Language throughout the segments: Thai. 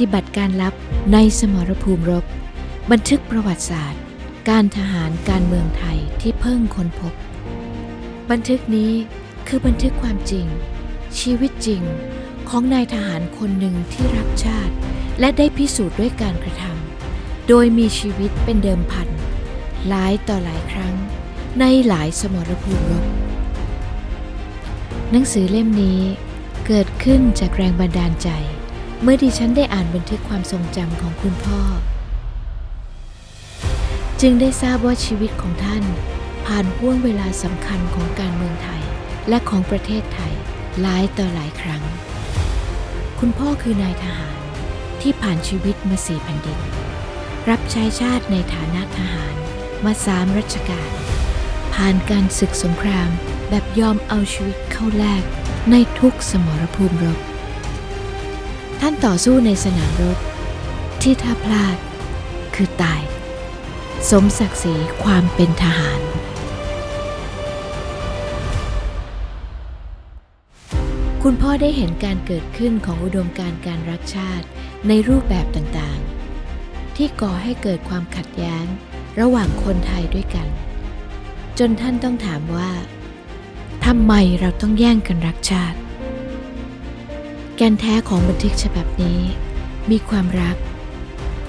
ฏิบัติการลับในสมรภูมิรบ บันทึกประวัติศาสตร์ การทหารการเมืองไทยที่เพิ่งค้นพบ บันทึกนี้คือบันทึกความจริง ชีวิตจริงของนายทหารคนหนึ่งที่รักชาติ และได้พิสูจน์ด้วยการกระทำโดยมีชีวิตเป็นเดิมพันหลายต่อหลายครั้ง ในหลายสมรภูมิรบหนังสือเล่มนี้เกิดขึ้นจากแรงบันดาลใจ เมื่อดิฉันได้อ่านบันทึกความทรงจำของคุณพ่อ จึงได้ทราบว่าชีวิตของท่าน ผ่านห่วงเวลาสำคัญของการเมืองไทย และของประเทศไทยหลายต่อหลายครั้ง คุณพ่อคือนายทหารที่ผ่านชีวิตมาสี่แผ่นดิน รับใช้ชาติในฐานะทหารมาสามรัชกาลผ่านการศึกสงครามแบบยอมเอาชีวิตเข้าแลกในทุกสมรภูมิรบ ท่านต่อสู้ในสนามรบ ที่ถ้าพลาดคือตาย สมศักดิ์ศรีความเป็นทหาร คุณพ่อได้เห็นการเกิดขึ้นของอุดมการ์การรักชาติในรูปแบบต่างๆ ที่ก่อให้เกิดความขัดแย้งระหว่างคนไทยด้วยกัน จนท่านต้องถามว่าทำไมเราต้องแย่งกันรักชาติ กนแท้ของบันทึกฉบับนี้ มีความรัก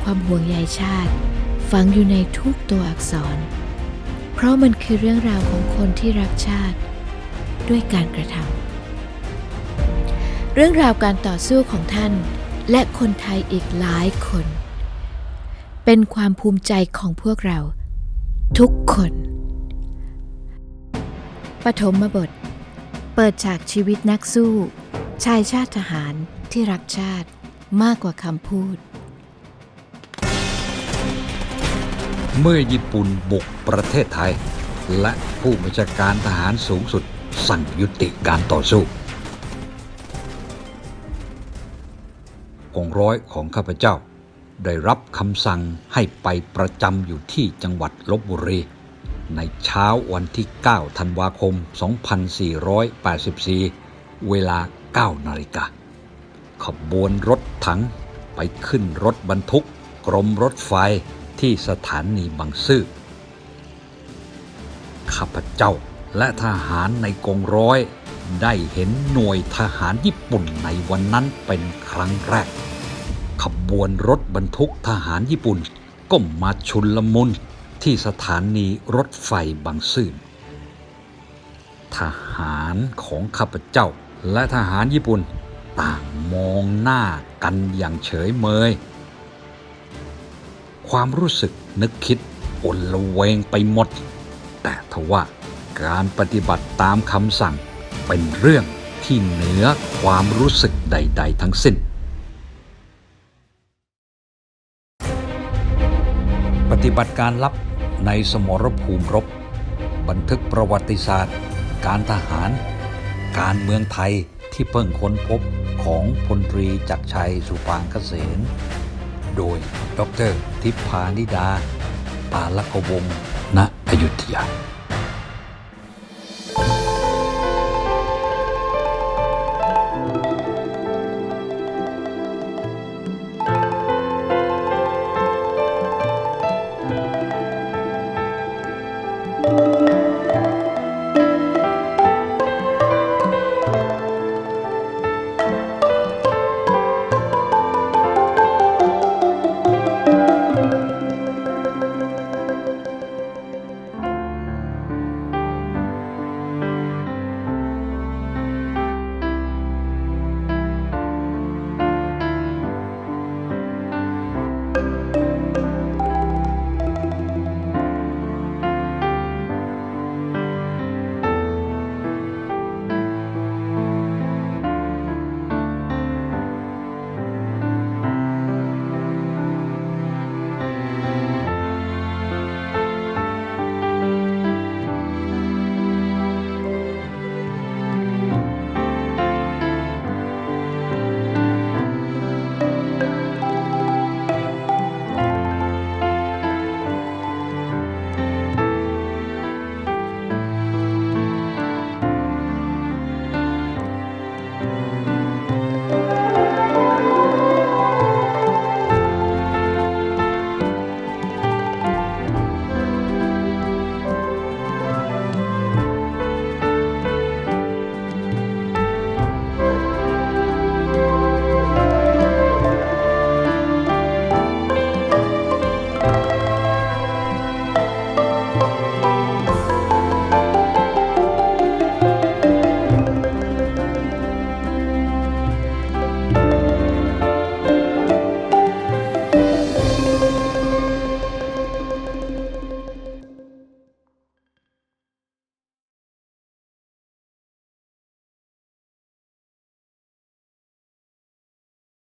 ความห่วงใยชาติ ฝังอยู่ในทุกตัวอักษร เพราะมันคือเรื่องราวของคนที่รักชาติ ด้วยการกระทำเรื่องราวการต่อสู้ของท่าน และคนไทยอีกหลายคน เป็นความภูมิใจของพวกเรา ทุกคนปฐมบท เปิดฉากชีวิตนักสู้ ชายชาติทหารที่รักชาติมากกว่าคำพูด เมื่อญี่ปุ่นบุกประเทศไทย และผู้บัญชาการทหารสูงสุด สั่งยุติการต่อสู้กองร้อยของข้าพเจ้า ได้รับคำสั่งให้ไปประจำอยู่ที่จังหวัดลบบุรี ในเช้าวันที่ 9 ธันวาคม 2484 เวลา 9นาฬิกาขบวนรถถังไปขึ้นรถบรรทุก กรมรถไฟที่สถานีบางซื่อข้าพเจ้าและทหารในกองร้อย ได้เห็นหน่วยทหารญี่ปุ่นในวันนั้นเป็นครั้งแรก ขบวนรถบรรทุกทหารญี่ปุ่นก็มาชุนลมุนที่สถานีรถไฟบางซื่อทหารของข้าพเจ้า และทหารญี่ปุ่นต่างมองหน้ากันอย่างเฉยเมย ความรู้สึกนึกคิดอลละเวงไปหมด แต่ทว่าการปฏิบัติตามคำสั่งเป็นเรื่องที่เหนือความรู้สึกใด ๆ ทั้งสิ้น ปฏิบัติการลับในสมรภูมิรบ บันทึกประวัติศาสตร์ การทหาร การเมืองไทยที่เพิ่งค้นพบของพลตรีจักรชัยสุปางเกษมโดยดรทิพพานิดาปาลกวง ณ อยุธยา